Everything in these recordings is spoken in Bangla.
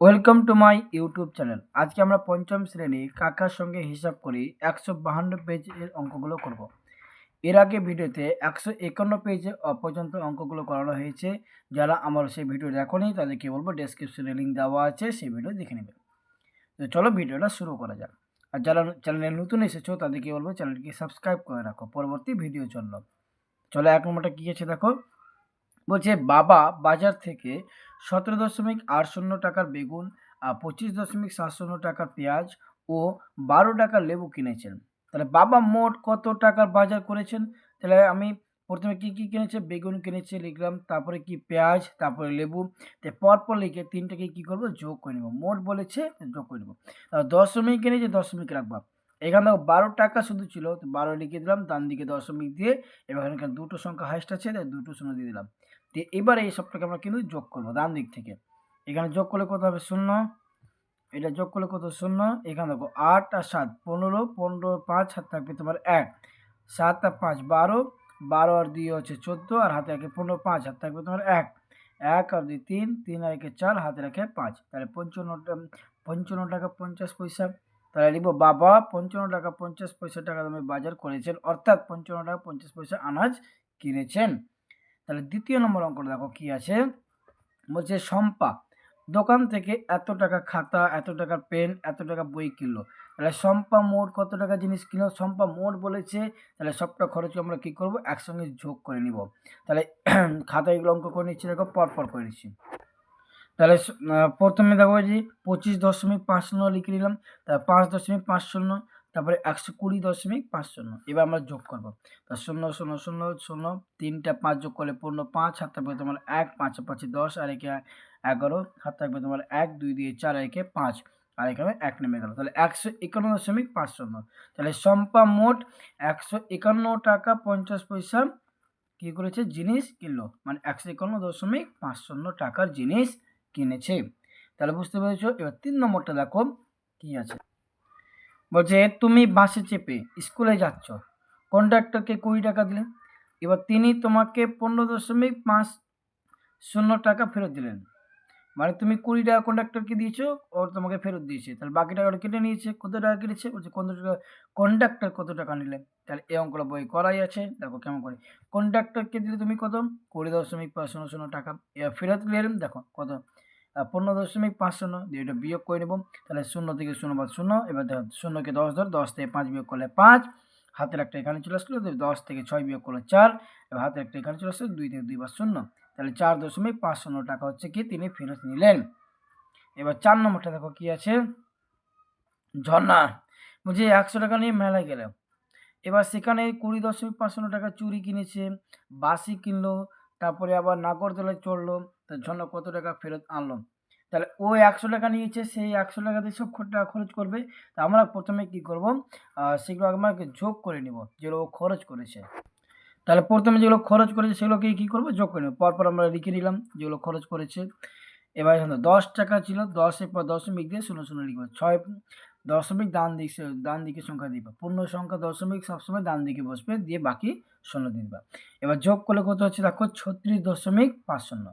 Welcome to my YouTube channel আজকে আমরা পঞ্চম শ্রেণি কাকার সঙ্গে হিসাব করি একশো বাহান্ন পেজের অঙ্কগুলো করব। এর আগে ভিডিওতে একশো একান্ন পেজে পর্যন্ত অঙ্কগুলো করানো হয়েছে। যারা আমার সেই ভিডিও দেখোনি, তাদেরকে বলব ডেসক্রিপশনে লিঙ্ক দেওয়া আছে, সেই ভিডিও দেখে নেবে। তো চলো ভিডিওটা শুরু করা যাক। আর যারা চ্যানেলে নতুন এসেছ, তাদেরকে বলব চ্যানেলটিকে সাবস্ক্রাইব করে রাখো। পরবর্তী ভিডিও জন্য। চলো এক নম্বরটা কী আছে দেখো? বলছে, বাবা বাজার থেকে সতেরো দশমিক আট শূন্য টাকার বেগুন পঁচিশ দশমিক সাত টাকার পেঁয়াজ ও বারো টাকার লেবু কিনেছেন। তাহলে বাবা মোট কত টাকার বাজার করেছেন? তাহলে আমি প্রথমে কি কি কিনেছে? বেগুন কিনেছে, লিখলাম, তারপরে কি পেঁয়াজ, তারপরে লেবু, তো পরপর লিখে তিনটাকে কি করব? যোগ করে নেব। মোট বলেছে, যোগ করে নেব। দশমিক কিনেছে দশমিক রাখবা। এখানে দেখো, বারো টাকা শুধু ছিল, তো বারো লিখে দিলাম, ডান দিকে দশমিক দিয়ে, এবার এখানে দুটো সংখ্যা হাইস্ট আছে, তাই দুটো শূন্য দিয়ে দিলাম। তো এবার এই সবটাকে আমরা কিন্তু যোগ করব ডান দিক থেকে। এখানে যোগ করলে কত হবে? শূন্য। এটা যোগ করলে কত? শূন্য। এখানে দেখো আট আর সাত পনেরো। পনেরো পাঁচ হাত থাকবে তোমার এক। সাত আর পাঁচ বারো। বারো আর দুই হচ্ছে চোদ্দ আর হাতে রাখে পনেরো, পাঁচ। হাত থাকবে তোমার এক। এক আর দুই তিন। তিন আর একে চার হাতে রাখে পাঁচ। তাহলে পঞ্চান্ন পঞ্চান্ন টাকা পঞ্চাশ পয়সা। তাহলে লিখব, বাবা, পঞ্চান্ন টাকা পঞ্চাশ পয়সা টাকা দামে বাজার করেছেন। অর্থাৎ পঞ্চান্ন টাকা পঞ্চাশ পয়সা আনাজ কিনেছেন। তাহলে দ্বিতীয় নম্বর অঙ্কটা দেখো কি আছে? বলছে, শম্পা, দোকান থেকে এত টাকা খাতা, এত টাকা পেন, এত টাকা বই কিনলো। তাহলে শম্পা মোট কত টাকা জিনিস কিনলো? শম্পা মোট বলেছে, তাহলে সবটা খরচ আমরা কী করব? একসঙ্গে যোগ করে নিব। তাহলে খাতা এগুলো অঙ্ক করে নিচ্ছি, দেখো, পরপর করে নিচ্ছি। তাহলে প্রথমে দেখো যে পঁচিশ দশমিক পাঁচ শূন্য লিখে নিলাম তারপর পাঁচ দশমিক পাঁচ শূন্য তারপরে একশো কুড়ি দশমিক পাঁচ শূন্য। এবার আমরা যোগ করব। তা শূন্য শূন্য শূন্য শূন্য, তিনটা পাঁচ যোগ করলে পনেরো পাঁচ হাত থাকবে তোমার এক, পাঁচ পাঁচে, দশ, আর একে এগারো হাত থাকবে তোমার এক, দুই দিয়ে চার একে পাঁচ। আর এখানে এক নেমে গেল। তাহলে একশো একান্ন দশমিক পাঁচ শূন্য। তাহলে সম্পা মোট একশো একান্ন টাকা পঞ্চাশ পয়সা কী করেছে? জিনিস কিনলো। মানে একশো একান্ন দশমিক পাঁচ শূন্য টাকার জিনিস কিনেছে। তাহলে বুঝতে পেরেছ? এবার তিন নম্বরটা দেখো কি আছে। বলছে তুমি বাসে চেপে স্কুলে যাচ্ছ। কন্ডাক্টরকে কুড়ি টাকা দিলেন এবার তিনি তোমাকে পনেরো দশমিক পাঁচ শূন্য টাকা ফেরত দিলেন। মানে তুমি কুড়ি টাকা কন্ডাক্টরকে দিয়েছ ও তোমাকে ফেরত দিয়েছে। তাহলে বাকি টাকাটা কেটে নিয়েছে? কত টাকা কেটেছে? বলছে, কত টাকা, কন্ডাক্টর কত টাকা নিলেন তাহলে এই অঙ্কটা বই করাই আছে। দেখো কেমন করে। কন্ডাক্টরকে দিলে তুমি কত? কুড়ি দশমিক পাঁচ শূন্য শূন্য টাকা। এবার ফেরত নিলেন দেখো কত। পনেরো দশমিক পাঁচ শূন্য দিয়ে এটা বিয়োগ করে নেব। তাহলে শূন্য থেকে শূন্য বাদ শূন্য, এবার দেখো শূন্যকে দশ ধর, দশ থেকে পাঁচ বিয়োগ করলে পাঁচ। হাতের একটা এখানে চলে আসলো দশ থেকে ছয় বিয়োগ করলে চার। এবার হাতের একটা এখানে চলে আসলো, দুই থেকে দুই বার শূন্য। তাহলে চার দশমিক পাঁচ শূন্য টাকা হচ্ছে কি, তিনি ফেরত নিলেন। এবার চার নম্বরটা দেখো কি আছে। ঝর্ণা বলছি একশো টাকা নিয়ে মেলায় গেল। এবার সেখানে কুড়ি দশমিক পাঁচ শূন্য টাকা চুরি কিনেছে বাসি কিনলো, তারপরে আবার নাগরদোলায় চড়লো। তা ঝর্ণা কত টাকা ফেরত আনলো? তাহলে ও একশো টাকা নিয়েছে সেই একশো টাকাতে সব টাকা খরচ করবে। তা আমরা প্রথমে কি করব? সেগুলো আমাকে যোগ করে নিব, যেগুলো ও খরচ করেছে। তাহলে প্রথমে যেগুলো খরচ করেছে, সেগুলোকে কী করব? যোগ করে নেব। পরপর আমরা লিখে নিলাম যেগুলো খরচ করেছে। এবার এখানে দশ টাকা ছিল দশের পর দশমিক দিয়ে শূন্য শূন্য লিখব। ছয় দশমিক ডান দিক ডান দিকে সংখ্যা দিবা। পূর্ণ সংখ্যা দশমিক সবসময় ডান দিকে বসবে, দিয়ে বাকি শূন্য দিবা। এবার যোগ করলে কত হচ্ছে? দেখো ছত্রিশ দশমিক পাঁচ শূন্য।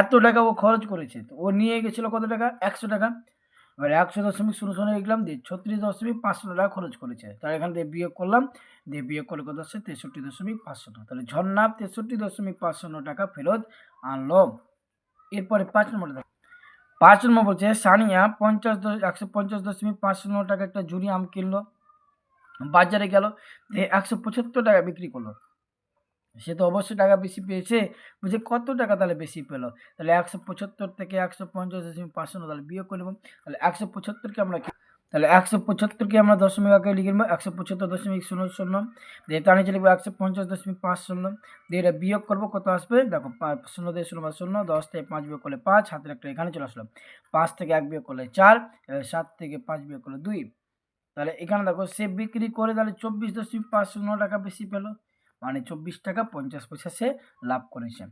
এত টাকা ও খরচ করেছে। তো ও নিয়ে গেছিল কত টাকা? একশো টাকা। এবার একশো দশমিক শূন্য শূন্য লিখলাম, দিয়ে ছত্রিশ দশমিক পাঁচশো টাকা খরচ করেছে। তার এখান থেকে বিয়োগ করলাম, দিয়ে বিয়োগ করলে কত হচ্ছে তেষট্টি দশমিক পাঁচশো তাহলে ঝর্ণা, তেষট্টি দশমিক পাঁচশো টাকা ফেরত আনলো। এরপরে পাঁচ নম্বরটা পাঁচ নম্বর বলছে, সানিয়া পঞ্চাশ একশো পঞ্চাশ দশমিক পাঁচশো টাকা একটা জুড়ি আম কিনলো। বাজারে গেল একশো পঁচাত্তর টাকা বিক্রি করল। সে তো অবশ্যই টাকা বেশি পেয়েছে। বলছে, কত টাকা তাহলে বেশি পেল? তাহলে একশো পঁচাত্তর থেকে একশো পঞ্চাশ দশমিক পাঁচশো তাহলে বিয়োগ করে তাহলে একশো পঁচাত্তরকে আমরা তাহলে একশো পঁচাত্তরকে আমরা দশমিক আগে লিখে নেব। একশো পঁচাত্তর দশমিক শূন্য শূন্য। দিয়ে তার নিচে লিখব একশো পঞ্চাশ দশমিক পাঁচ শূন্য। দিয়ে এটা বিয়োগ করব, কত আসবে? দেখো শূন্য দিয়ে শূন্য বা শূন্য, দশ থেকে পাঁচ বিয়োগ করলে পাঁচ হাতের একটা এখানে চলে আসলো। পাঁচ থেকে এক বিয়োগ করলে চার সাত থেকে পাঁচ বিয়োগ করলে দুই। তাহলে এখানে দেখো, সে বিক্রি করে তাহলে চব্বিশ দশমিক পাঁচ শূন্য টাকা বেশি পেল। মানে চব্বিশ টাকা পঞ্চাশ পয়সা সে লাভ করেছে।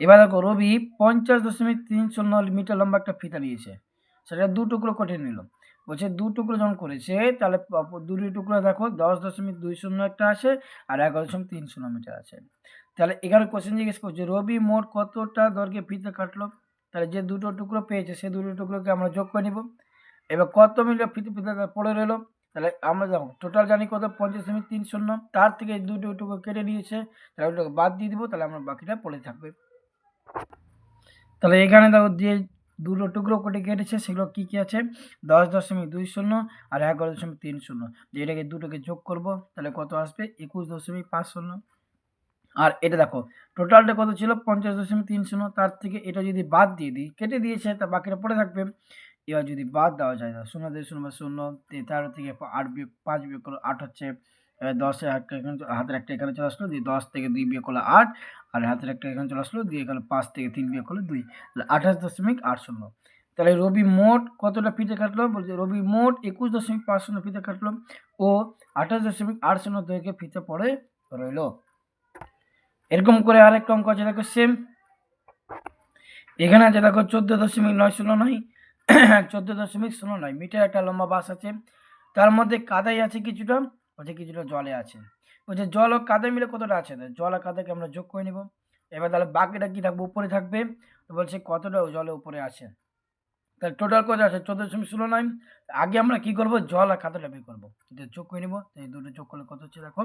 এবার দেখো, রবি পঞ্চাশ দশমিক তিন শূন্য মিটার লম্বা একটা ফিতা নিয়েছে। সেটা দু টুকরো কেটে নিল। বলছে দু টুকরো যখন করেছে, তাহলে দুটি টুকরো দেখো, দশ দশমিক দুই শূন্য একটা আছে আর এগারো দশমিক তিন শূন্য মিটার আছে। তাহলে এখানে কোশ্চেন জিজ্ঞেস করছে রবি মোট কতটা দৈর্ঘ্যে ফিতে কাটলো? তাহলে যে দুটো টুকরো পেয়েছে সেই দুটো টুকরোকে আমরা যোগ করে নিব। এবার কত মিটার ফিতে ফিতে পড়ে রইল? তাহলে আমরা দেখো টোটাল জানি কত? পঞ্চাশ দশমিক তিন শূন্য। তার থেকে দুটো টুকরো কেটে নিয়েছে, তাহলে ওটাকে বাদ দিয়ে দিব, তাহলে আমরা বাকিটা পড়ে থাকবে। তাহলে এখানে দেখো যে দুটো টুকরো কেটে কেটেছে, সেগুলো কী কী আছে? দশ দশমিক দুই শূন্য আর এগারো দশমিক তিন শূন্য। যে এটাকে দুটোকে যোগ করব, তাহলে কত আসবে? একুশ দশমিক পাঁচ শূন্য। আর এটা দেখো টোটালটা কত ছিল? পঞ্চাশ দশমিক তিন শূন্য। তার থেকে এটা যদি বাদ দিয়ে দিই, কেটে দিয়েছে, তা বাকিটা পড়ে থাকবে। এবার যদি বাদ দেওয়া যায় না শূন্য দিয়ে শূন্য শূন্য তেরো থেকে আট বিয়োগ, পাঁচ বিয়োগ করলে আট হচ্ছে দশে একটা এখানে হাতের একটা এখানে চলে আসলো, দিয়ে দশ থেকে দুই বিয়োগ করলে আট, আর হাতের একটা এখানে চলে আসলো, দিয়ে এখানে পাঁচ থেকে তিন বিয়োগ করলে দুই, তাহলে আঠাশ দশমিক আট শূন্য। তাহলে রবি মোট কতটা ফিতে কাটলো? বলছে রবি মোট একুশ দশমিক পাঁচ শূন্য ফিতে কাটলো ও আঠাশ দশমিক আট শূন্য দৈর্ঘ্যে ফিতে পড়ে রইল। এরকম করে আরেকটা অঙ্ক আছে, দেখো সেম এখানে আছে, দেখো চোদ্দ দশমিক নয় শূন্য নয় চোদ্দ দশমিক শূন্য নয় মিটার একটা লম্বা বাস আছে। তার মধ্যে কাদাই আছে কিছুটা, বলছে কিছুটা জলে আছে। বলছে জল ও কাদা মিলে কতটা আছে? জল আর কাদাকে আমরা যোগ করে নিব। এবার তাহলে বাকিটা কী থাকবে? উপরে থাকবে। বলছে কতটা জলে উপরে আছে? তাহলে টোটাল কত আছে? চোদ্দ দশমিক ষোলো নয়। আগে আমরা কী করব? জল আর কাদাটা বের করব। যোগ করে নিব। এই দুটো যোগ করলে কত হচ্ছে? দেখো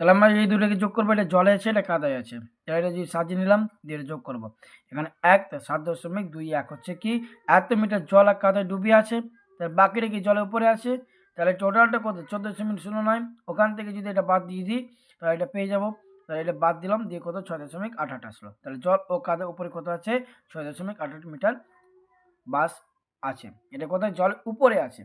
তাহলে আমরা এই দুটোকে যোগ করব, এটা জলে আছে, এটা কাদায় আছে। তাহলে এটা যদি সাজিয়ে নিলাম, দিয়ে যোগ করব। এখানে এক সাত দশমিক দুই এক হচ্ছে কি? এত মিটার জল আর কাদায় ডুবে আছে তার বাকিটা কি জলের উপরে আছে? তাহলে টোটালটা কত? চোদ্দ দশমিক শূন্য নয়। ওখান থেকে যদি এটা বাদ দিয়ে দিই, তাহলে এটা পেয়ে যাব। তাহলে এটা বাদ দিলাম, দিয়ে কত? ছয় দশমিক আট আট আসলো। তাহলে জল ও কাদার উপরে কত আছে? ছয় দশমিক আট আট মিটার বাস আছে। এটা কোথায়? জল উপরে আছে।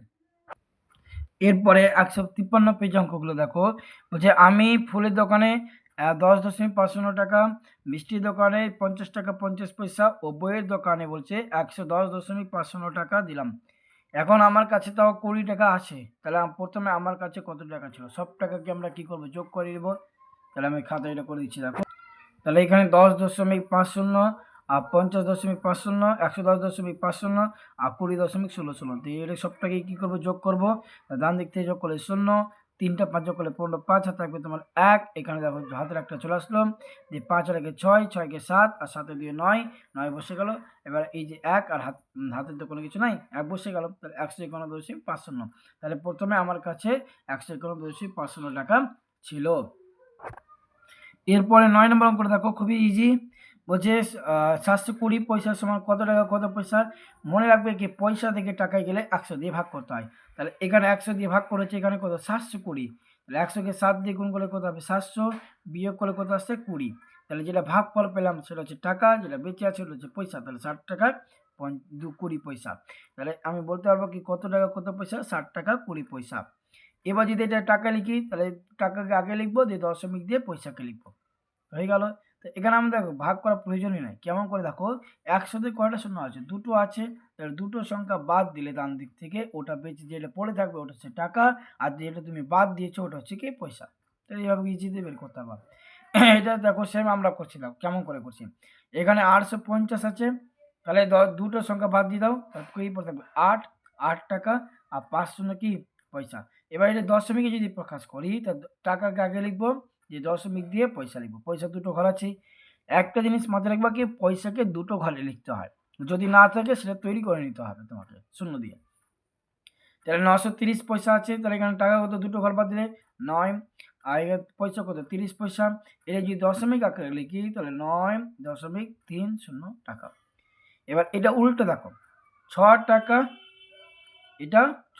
এরপরে একশো তিপ্পান্ন পেজ অঙ্কগুলো দেখো। বলছে, আমি ফুলের দোকানে দশ দশমিক পাঁচ শূন্য টাকা, মিষ্টির দোকানে পঞ্চাশ টাকা পঞ্চাশ পয়সা ও বইয়ের দোকানে বলছে একশো দশ দশমিক পাঁচ শূন্য টাকা দিলাম। এখন আমার কাছে তাও কুড়ি টাকা আছে। তাহলে প্রথমে আমার কাছে কত টাকা ছিল? সব টাকাকে আমরা কি করব? যোগ করে দেবো তাহলে আমি খাতা এটা করে দিচ্ছি, দেখো। তাহলে এখানে দশ দশমিক পাঁচ শূন্য পঞ্চাশ দশমিক পাঁচ শূন্য, একশো দশ দশমিক পাঁচ শূন্য আর কুড়ি দশমিক ষোলো শূন্য তো এটা সবটাকে কী করব? যোগ করব। ডান দিক থেকে যোগ করলে শূন্য, তিনটা পাঁচ যোগ করলে পনেরো, পাঁচ হাতে থাকবে তোমার এক। এখানে দেখো হাতের একটা চলে আসলো। দিয়ে পাঁচ রেখে ছয়, ছয়কে সাত আর সাথে দিয়ে নয়। নয় বসে গেল। এবার এই যে এক আর হাত হাতের তো কোনো কিছু নাই, এক বসে গেল। তাহলে একশো একানব্বই পাঁচ শূন্য। তাহলে প্রথমে আমার কাছে একশো একানব্বই পাঁচ শূন্য টাকা ছিল। এরপরে নয় নম্বর অঙ্কটা দেখো, খুবই ইজি বলছে সাতশো কুড়ি পয়সার সমান কত টাকা, কত পয়সা? মনে রাখবে কি, পয়সা থেকে টাকায় গেলে একশো দিয়ে ভাগ করতে হয়। তাহলে এখানে একশো দিয়ে ভাগ করেছে, এখানে কত? সাতশো কুড়ি। তাহলে একশোকে সাত দিয়ে গুণ করলে কত হবে? সাতশো বিয়োগ করলে কত আসছে কুড়ি। তাহলে যেটা ভাগ ফল পেলাম, সেটা হচ্ছে টাকা, যেটা বেঁচে আছে সেটা হচ্ছে পয়সা। তাহলে ষাট টাকা দু কুড়ি পয়সা। তাহলে আমি বলতে পারব কি, কত টাকা, কত পয়সা? ষাট টাকা, কুড়ি পয়সা। এবার যদি এটা টাকা লিখি, তাহলে টাকাকে আগে লিখব, দিয়ে দশমিক দিয়ে পয়সাকে লিখব। হয়ে গেল। তো এখানে আমরা দেখো, ভাগ করার প্রয়োজনই নাই। কেমন করে দেখো, একসাথে কয়টা শূন্য আছে? দুটো আছে, তাহলে দুটো সংখ্যা বাদ দিলে ডান দিক থেকে ওটা বেঁচে যেটা পড়ে থাকবে ওটা হচ্ছে টাকা, আর যেটা তুমি বাদ দিয়েছ ওটা হচ্ছে কি পয়সা। তাহলে এইভাবে ইজিতে বের করতে পারবা এটা দেখো সেম আমরা করছিলাম কেমন করে করছি। এখানে আটশো পঞ্চাশ আছে, তাহলে দুটো সংখ্যা বাদ দিয়ে দাও কী পড়ে থাকবে? আট আট টাকা, আর পাঁচ শূন্য কি? পয়সা। এবার এটা দশমিকে যদি প্রকাশ করি তা টাকাকে আগে লিখব যে দশমিক দিয়ে পয়সা লিখব। পয়সা দুটো ঘর আছে। একটা জিনিস মাথায় রাখবা কি, পয়সাকে দুটো ঘরে লিখতে হয়। যদি না থাকে, সেটা তৈরি করে নিতে হবে তোমাকে, শূন্য দিয়ে। তাহলে নশো তিরিশ পয়সা আছে, তাহলে এখানে টাকা কত, দুটো ঘর বাদ দিলে নয়। আর পয়সা কত, তিরিশ পয়সা। এটা যদি দশমিক আকারে লিখি, তাহলে নয় দশমিক তিন শূন্য টাকা। এবার এটা উল্টো দেখো, ছ টাকা, এটা ছ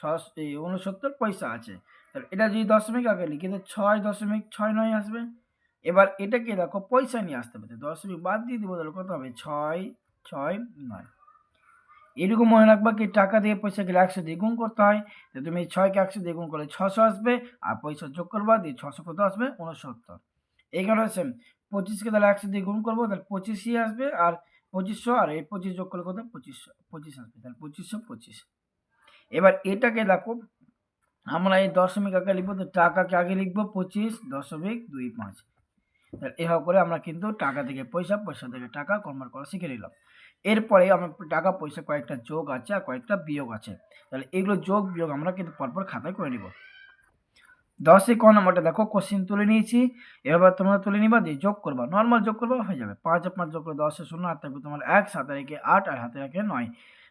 উনসত্তর পয়সা আছে। তাহলে এটা যদি দশমিক আগে লিখি তো ছয় দশমিক ছয় নয় আসবে। এবার এটাকে দেখো পয়সা নিয়ে আসতে হবে দশমিক বাদ দিয়ে দিব, তাহলে কত হবে? ছয় ছয়, নয়। এরকম মনে রাখবা কি, টাকা দিয়ে পয়সা গেলে একশো দিয়ে গুণ করতে হয়, তো তুমি ছয়কে একশো দিয়ে গুণ করলে ছশো আসবে, আর পয়সা যোগ করবা, দিয়ে ছশো কত আসবে? উনসত্তর। এইখানে সেম পঁচিশকে তাহলে একশো দিয়ে গুণ করব, তাহলে পঁচিশই আসবে, আর পঁচিশশো, আর এই পঁচিশ যোগ করলে কত? পঁচিশশো, পঁচিশ আসবে, তাহলে পঁচিশশো পঁচিশ। এবার এটাকে দেখো আমরা এই দশমিক আগে লিখব, তো টাকাকে আগে লিখব পঁচিশ দশমিক দুই পাঁচ। এভাবে করে আমরা কিন্তু টাকা থেকে পয়সা পয়সা থেকে টাকা কনভার্ট করা শিখে নিলাম। এরপরে আমার টাকা, পয়সা কয়েকটা যোগ আছে আর কয়েকটা বিয়োগ আছে। তাহলে এগুলো যোগ, বিয়োগ আমরা কিন্তু পরপর খাতায় করে নিব। দশে ক নম্বরটা দেখো কোশ্চিন তুলে নিয়েছি। এবার তোমরা তুলে নিবা দিয়ে যোগ করবা। নর্মাল যোগ করবা, হয়ে যাবে। পাঁচ আর পাঁচ যোগ করে দশে শূন্য হাত থাকবে তোমার এক সাথে রেখে আট আর হাতে রেখে নয়।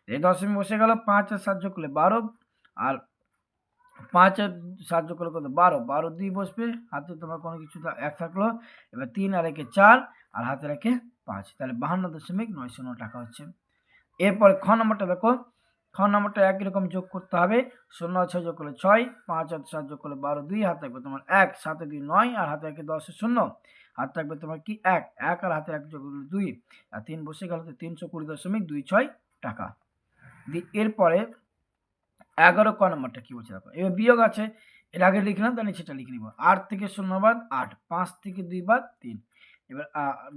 এই দশমী বসে গেল, পাঁচ আর সাত যোগ করলে বারো, আর পাঁচ সাত যোগ করলে কত? বারো। বারো দুই বসবে, হাতে তোমার কোনো কিছু এক থাকল। এবার তিন আর একে চার, আর হাতে রেখে পাঁচ। তাহলে বাহান্ন দশমিক নয় শূন্য টাকা হচ্ছে। এরপরে খ নম্বরটা দেখো। খ নম্বরটা একই রকম যোগ করতে হবে। শূন্য ছয় যোগ করলে ছয়, পাঁচ আর সাত যোগ করলে বারো দুই, হাত থাকবে তোমার এক সাথে দুই নয়, আর হাতে একে দশে শূন্য। হাত থাকবে তোমার কি? এক। এক আর হাতে এক যোগ করলে দুই। আর তিন বসে গেল তিনশো কুড়ি দশমিক দুই ছয় টাকা। এরপরে এগারো ক নম্বরটা কি বলছে দেখো? এবার বিয়োগ আছে, এর আগে লিখলাম, তাহলে সেটা লিখে নিব। আট থেকে শূন্য বাদ আট, পাঁচ থেকে দুই বাদ তিন। এবার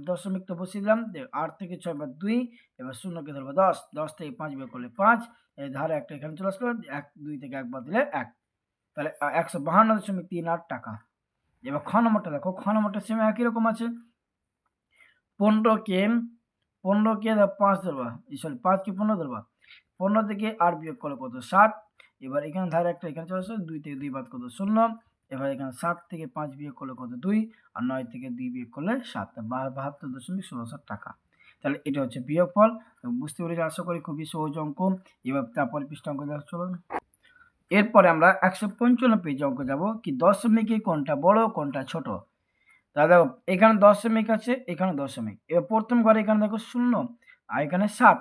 দশমিক তো বসিয়ে দিলাম আট থেকে ছয় বাদ দুই, এবার শূন্যকে ধরবো দশ। দশ থেকে পাঁচ বিয়োগ করলে পাঁচ, এই ধারে একটা এখানে চলে আসলো, এক, দুই থেকে এক বাদ দিলে এক। তাহলে একশো বাহান্ন দশমিক তিন আট টাকা। এবার খ নম্বরটা দেখো, খ নম্বরটা সেম একই রকম আছে। পনেরোকে পনেরোকে দেখো পাঁচ ধরবা সরি পাঁচকে পনেরো ধরবা। পনেরো থেকে আট বিয়োগ করলে কত? সাত। এবার এখানে ধারে একটা, এখানে চলে আসলো দুই থেকে দুই বাদ কত? শূন্য। এবার এখানে সাত থেকে পাঁচ বিয়োগ করলে কত? দুই। আর নয় থেকে দুই বিয়োগ করলে সাত। বাহাত্তর দশমিক ষোলো সাত টাকা। তাহলে এটা হচ্ছে বিয়োগফল। বুঝতে পেরেছি, আশা করি খুবই সহজ অঙ্ক। এবার তারপরে পৃষ্ঠ অঙ্ক চলুন এরপরে আমরা একশো পঞ্চান্ন পেজ অঙ্ক যাব। কি দশমিকে কোনটা বড় কোনটা ছোট? তা দেখো, এখানে দশমিক আছে, এখানে দশমিক। এবার প্রথম ঘরে এখানে দেখো শূন্য, আর এখানে সাত।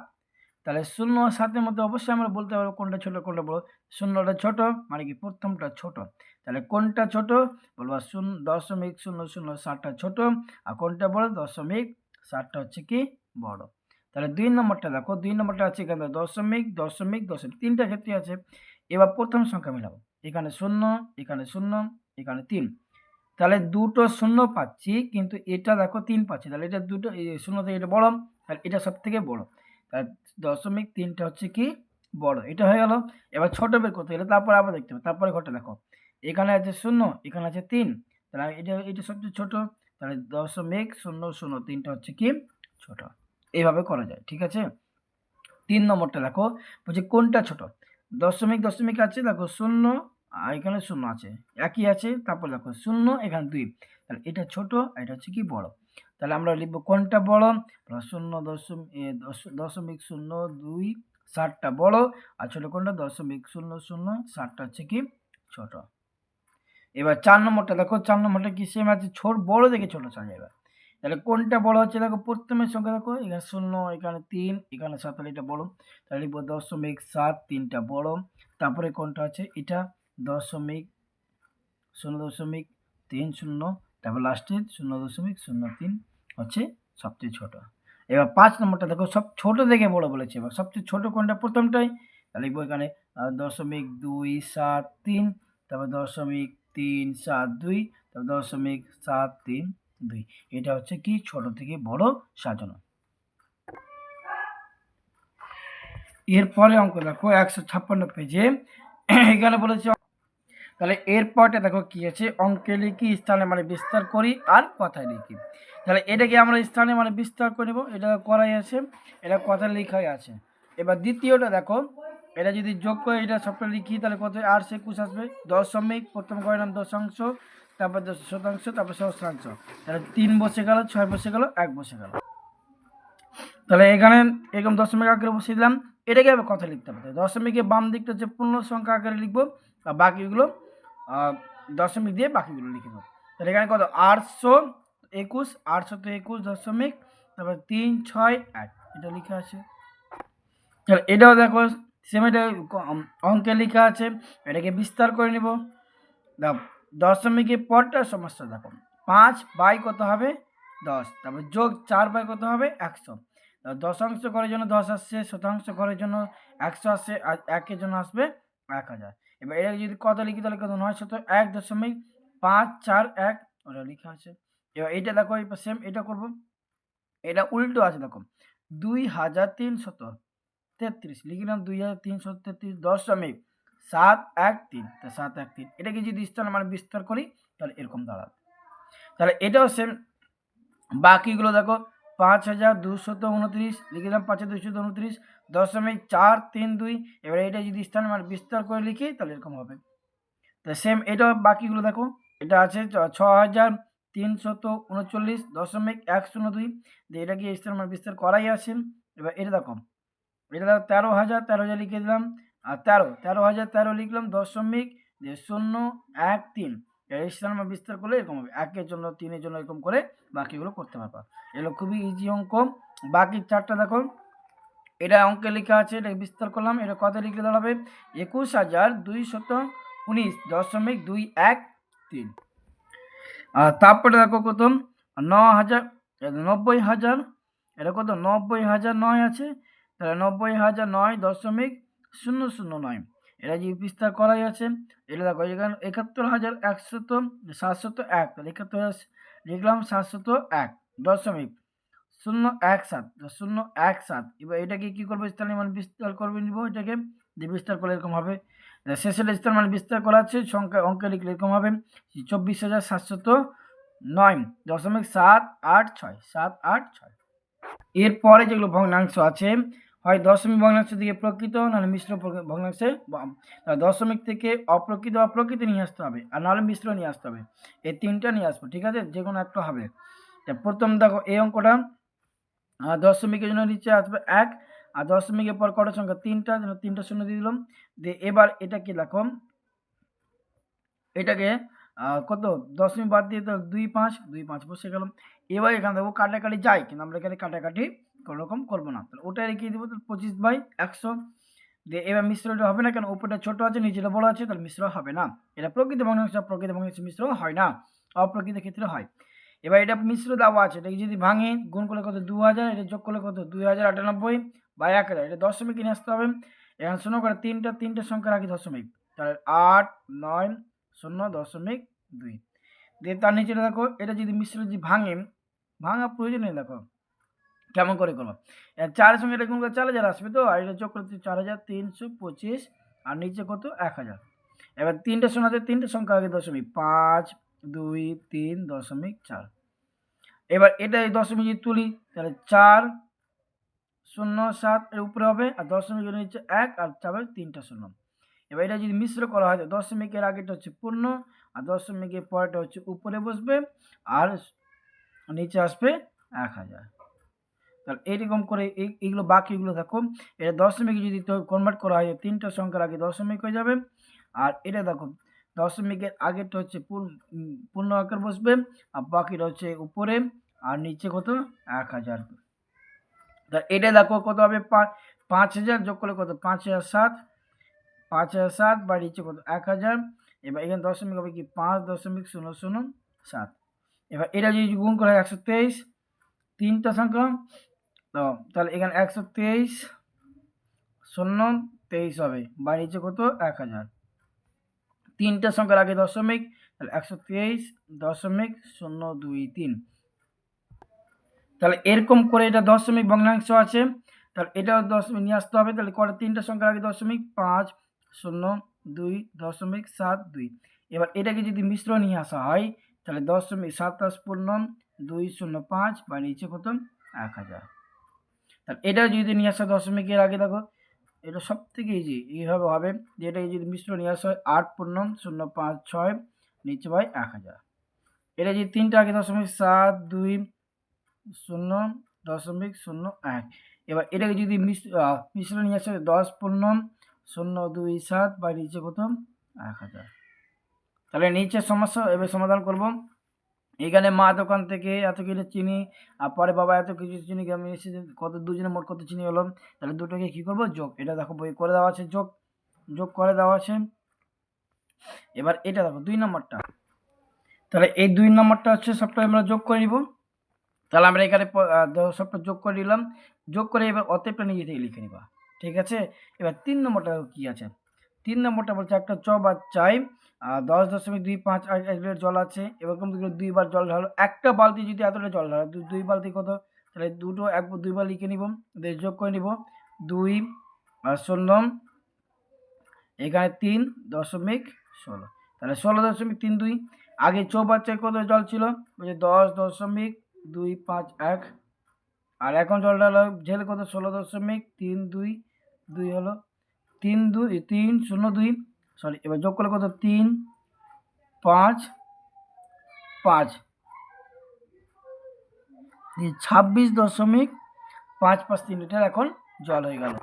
তাহলে শূন্য সাতের মধ্যে অবশ্যই আমরা বলতে পারব কোনটা ছোট, কোনটা বড়। শূন্যটা ছোট মানে কি প্রথমটা ছোট। তাহলে কোনটা ছোট? বলব শূন্য, দশমিক শূন্য শূন্য ষাটটা ছোট। আর কোনটা বড়? দশমিক ষাটটা হচ্ছে কি বড়। তাহলে দুই নম্বরটা দেখো, দুই নম্বরটা আছে এখানে দশমিক দশমিক দশমিক, তিনটা ক্ষেত্রে আছে। এবার প্রথম সংখ্যা মিলাবো। এখানে শূন্য এখানে শূন্য, এখানে তিন। তাহলে দুটো শূন্য পাচ্ছি, কিন্তু এটা দেখো তিন পাচ্ছি। তাহলে এটা দুটো শূন্য থেকে এটা বড়। তাহলে এটা সব থেকে বড়। তাহলে দশমিক তিনটা হচ্ছে কি? বড়। এটা হয়ে গেল। এবার ছোট বের করতে গেলে তারপরে আবার দেখতে হবে। তারপরে ঘরটা দেখো। এখানে আছে শূন্য, এখানে আছে তিন। তাহলে এটা এটা সবচেয়ে ছোট। তাহলে দশমিক শূন্য শূন্য তিনটা হচ্ছে কি? ছোট। এইভাবে করা যায়, ঠিক আছে? তিন নম্বরটা দেখো। বলছে কোনটা ছোট? দশমিক দশমিক আছে, দেখো শূন্য এখানে শূন্য আছে। একই আছে, তারপর দেখো শূন্য, এখানে দুই। তাহলে এটা ছোট এটা হচ্ছে কি বড়। তাহলে আমরা লিখব কোনটা বড়? শূন্য দশমিক দশ- দশমিক শূন্য দুই ষাটটা বড়। আর ছোট কোনটা? দশমিক শূন্য শূন্য ষাটটা হচ্ছে কি? ছোট। এবার চার নম্বরটা দেখো, চার নম্বরটা কি সেম আছে? ছোট, বড় দেখে ছোট সাজা এবার। তাহলে কোনটা বড় হচ্ছে? দেখো প্রথমের সংখ্যা দেখো, এখানে শূন্য, এখানে তিন, এখানে সাত এটা বড়। তাহলে লিখব দশমিক সাত, তিনটা বড়। তারপরে কোনটা আছে? এটা দশমিক শূন্য দশমিক তিন শূন্য তারপর লাস্টে শূন্য দশমিক শূন্য তিন হচ্ছে সবচেয়ে ছোট। এবার পাঁচ নম্বরটা দেখো, সব ছোট থেকে বড় বলেছে। এবার সবচেয়ে ছোট কোনটা? প্রথমটাই লিখব এখানে দশমিক দুই সাত তিন, তারপর দশমিক তিন সাত দুই, তারপর দশমিক সাত তিন দুই। এটা হচ্ছে কি? ছোট থেকে বড় সাজানো। এরপরে অঙ্ক দেখো, একশো ছাপ্পান্ন পেজে এখানে বলেছে তাহলে এরপরটা দেখো কি আছে? অঙ্কে লিখি, স্থানে মানে বিস্তার করি আর কথায় লিখি। তাহলে এটাকে আমরা স্থানে মানে বিস্তার করে এটা করাই আছে, এটা কথা লেখাই আছে। এবার দ্বিতীয়টা দেখো, এটা যদি যোগ করে এটা সবটা লিখি, তাহলে কত আর সে একুশ আসবে। দশমিক, প্রথম নাম? দশাংশ, তারপর দশ শতাংশ, তারপর সহস্রাংশ। তাহলে তিন বসে গেল, ছয় বসে গেল, এক বসে গেল। তাহলে এখানে এরকম দশমিক আকারে বসিয়ে দিলাম। এটাকে আবার কথা লিখতে হবে। দশমিকের বাম দিকটা হচ্ছে পূর্ণ সংখ্যা আকারে লিখব। আর বাকিগুলো দশমিক দিয়ে বাকিগুলো লিখে দেবো তাহলে এখানে কত? আটশো একুশ, আটশো তো একুশ দশমিক, তারপর তিন, ছয়, এক। এটা লেখা আছে। তাহলে এটাও দেখো সেম এটা অঙ্কে লেখা আছে। এটাকে বিস্তার করে নেব। দেখো দশমিকের পরটা সমস্যা দেখো। পাঁচ বাই কত হবে? দশ। তারপর যোগ চার বাই কত হবে? একশো। দশাংশ করার জন্য দশ আসছে, শতাংশ করার জন্য একশো আসছে, আর একের জন্য আসবে এক হাজার। এবার এটা যদি কত লিখি তাহলে কত নয় শত এক দশমিক পাঁচ চার এক, ওটা লেখা আছে। এবার এটা দেখো, এবার সেম এটা করব। এটা উল্টো আছে দেখো। দুই হাজার তিনশত তেত্রিশ লিখলাম দুই হাজার তিনশো তেত্রিশ দশমিক সাত এক তিন। তা সাত এক তিন, এটাকে যদি স্থান মানে বিস্তার করি তাহলে এরকম দাঁড়াবে। তাহলে এটাও সেম বাকিগুলো দেখো পাঁচ হাজার দুশত উনত্রিশ লিখলাম পাঁচ হাজার দুশত উনত্রিশ, দশমিক চার তিন দুই, এবারে এটা যদি স্থান মানে বিস্তার করে লিখি, তাহলে এরকম হবে। তো সেম এটা বাকিগুলো দেখো, এটা আছে ছ- হাজার তিনশত উনচল্লিশ, দশমিক এক শূন্য দুই এটা কি স্থান মান বিস্তার করাই আছে। এবার এটা দেখো এটা দেখো তেরো হাজার তেরো হাজার লিখে দিলাম, আর তেরো তেরো হাজার তেরো লিখলাম দশমিক শূন্য এক তিন। স্থান বিস্তার করলে এরকম হবে। একের জন্য, তিনের জন্য এরকম করে বাকিগুলো করতে পারবা। এগুলো খুবই ইজি অঙ্ক। বাকি চারটা দেখো। এটা অঙ্কে লেখা আছে এটা বিস্তার করলাম। এটা কত লিখে দাঁড়াবে? একুশ হাজার দুইশত উনিশ দশমিক দুই এক তিন। আর তারপরে দেখো কত? ন হাজার নব্বই হাজার। এটা কত? নব্বই হাজার নয় আছে। তাহলে নব্বই হাজার নয় দশমিক শূন্য শূন্য নয়। এটা যে বিস্তার করাই আছে, এটা দেখো, এখানে একাত্তর হাজার একশত সাতশত এক, তাহলে একাত্তর হাজার লিখলাম সাতশত এক, দশমিক শূন্য এক সাত শূন্য এক সাত, এবার এটাকে কী করব স্থানীয় মানে বিস্তার করবে, নিব এটাকে, দিয়ে বিস্তার করলে এরকম হবে শেষের স্থান মানে বিস্তার করা আছে, সংখ্যা, অঙ্কে লিখলে এরকম হবে, চব্বিশ হাজার সাতশত নয়, দশমিক সাত আট ছয়, সাত আট ছয়। এরপরে যেগুলো ভগ্নাংশ আছে হয় দশমিক ভগ্নাংশ থেকে প্রকৃত, নাহলে মিশ্র ভগ্নাংশে দশমিক থেকে অপ্রকৃত অপ্রকৃত নিয়ে আসতে হবে, আর নাহলে মিশ্র নিয়ে আসতে হবে। এই তিনটা নিয়ে আসব, ঠিক আছে? যে কোনো একটা হবে। তা প্রথম দেখো, এই অঙ্কটা দশমিকের জন্য নিচে আসবে এক, আর দশমিকের পর কত সংখ্যা? তিনটা জন্য তিনটা শূন্য দিয়ে দিলাম। দিয়ে এবার এটা কি দেখো, এটাকে কত? দশমিক বাদ দিয়ে তো দুই পাঁচ দুই পাঁচ বসে গেলাম। এবার এখানে দেখো কাটাকাটি যায়, কিন্তু আমরা এখানে কাটাকাটি রকম করব না। তাহলে ওটা রেখে দেবো, তাহলে পঁচিশ বাই একশো। দিয়ে এবার মিশ্র মিশ্রটা হবে না কেন? উপরটা ছোট আছে নিচেটা বড় আছে, তাহলে মিশ্র হবে না। এটা প্রকৃত ভগ্নাংশ প্রকৃত ভগ্নাংশ মিশ্র হয় না। অপ্রকৃত ক্ষেত্রে হয়। এবার এটা মিশ্র দেওয়া আছে, এটাকে যদি ভাঙে, গুণ করলে কত? দু হাজার, এটা যোগ করলে কত? দুই হাজার আটানব্বই বা এক হাজার। এটা দশমিক নিয়ে আসতে হবে। এখানে শূন্য করে, তিনটা তিনটা সংখ্যা রাখি দশমিক। তাহলে আট, নয়, শূন্য, দশমিক দুই। দিয়ে তার নিচে দেখো, এটা যদি মিশ্র যদি ভাঙে, ভাঙা প্রয়োজন দেখো। কেমন করে করব? চারের সঙ্গে এটা করে চার হাজার আসবে তো, আর এটা যোগ চার হাজার তিনশো পঁচিশ, আর নিচে কত? এক হাজার। এবার তিনটে শূন্য আছে, তিনটে সংখ্যা আগে দশমিক পাঁচ, দুই, তিন, দশমিক চার। এবার এটা এই দশমিক যদি তুলি, তাহলে চার শূন্য সাত এর উপরে হবে, আর দশমিকের নিচে এক, আর চাবে তিনটা শূন্য। এবার এটা যদি মিশ্র করা হয় দশমিকের আগেটা হচ্ছে পূর্ণ, আর দশমিকের পরেরটা হচ্ছে উপরে বসবে, আর নিচে আসবে এক হাজার। তাহলে এইরকম করে এই, এইগুলো বাকিগুলো দেখো, এটা দশমিকে যদি কনভার্ট করা হয়, তিনটা সংখ্যার আগে দশমিক হয়ে যাবে। আর এটা দেখো, দশমিকের আগেরটা হচ্ছে পূর্ণ আকার বসবে, আর বাকিটা হচ্ছে উপরে, আর নিচে কত? এক হাজার। তা এটা দেখো কত হবে? পাঁচ হাজার যোগ করলে কত? পাঁচ হাজার সাত। পাঁচ হাজার সাত বা নিচে কত? এক হাজার। এবার এখানে দশমিক হবে কি? পাঁচ দশমিক শূন্য শূন্য সাত। এবার এটা যদি গুণ করা হয় একশো তেইশ, তিনটা সংখ্যা তো তাহলে এখানে একশো তেইশ শূন্য তেইশ হবে। বা নিচে কত? এক হাজার। তিনটা সংখ্যার আগে দশমিক, তাহলে একশো তেইশ দশমিক শূন্য দুই তিন। তাহলে এরকম করে এটা দশমিক ভগ্নাংশ আছে, তাহলে এটাও দশমিক নিয়ে আসতে হবে। তাহলে করে তিনটা সংখ্যার আগে দশমিক পাঁচ, শূন্য দুই দশমিক সাত দুই। এবার এটাকে যদি মিশ্র নিয়ে আসা হয়, তাহলে দশমিক সাতাশ পূর্ণ দুই শূন্য পাঁচ বা নিচে কত? এক হাজার। তাহলে এটা যদি নিয়ে আসা দশমিকের আগে দেখো, এটা সব থেকে ইজি এইভাবে হবে, যে এটাকে যদি মিশ্র নিয়ে আসা হয় আট পূর্ণ শূন্য পাঁচ ছয়, নিচে ভাই এক হাজার। এটা যদি তিনটা আগে দশমিক সাত দুই শূন্য দশমিক শূন্য এক, এবার এটাকে যদি মিশ্র নিয়ে আসে, দশ পূর্ণ শূন্য দুই সাত, বা নিচে কত? এক হাজার। তাহলে নিচে সমস্যা এবার সমাধান করব। এখানে মা দোকান থেকে এত কিলো চিনি, আর পরে বাবা এত কিছু চিনি আমি এসে কত দুজনে মোট কত চিনি হলো তাহলে দুটোকে কী করব? যোগ। এটা দেখো, বই করে দেওয়া আছে, যোগ। যোগ করে দেওয়া আছে। এবার এটা দেখো, দুই নম্বরটা। তাহলে এই দুই নম্বরটা হচ্ছে সবটা আমরা যোগ করে নিব। তাহলে আমরা এখানে সবটা যোগ করে নিলাম। যোগ করে এবার অতএবটা নিজে থেকে লিখে নিবা। ঠিক আছে? এবার তিন নম্বরটা কী আছে। তিন নম্বরটা বলছে একটা চ বা চাই আহ, দশ দশমিক দুই পাঁচ আট এক লিটার জল আছে এরকম দুইবার জল ঢালো। একটা বালতি যদি এতটা জল ঢালো দুই বালতি কত? তাহলে দুটো এক দুইবার লিখে নিব যোগ করে নিব। দুই আর শূন্য এখানে তিন দশমিক ষোলো। তাহলে ষোলো দশমিক তিন দুই আগে চৌবাচ্চায় কত জল ছিল? বলছে দশ দশমিক দুই পাঁচ এক। আর এখন জলটা হলো ঝেলে কত? ষোলো দশমিক তিন দুই দুই হলো তিন দুই তিন, শূন্য দুই সরি এবার যোগ করলে কত? তিন, পাঁচ পাঁচ। ছাব্বিশ দশমিক পাঁচ পাঁচ তিন লিটার এখন জল হয়ে গেল।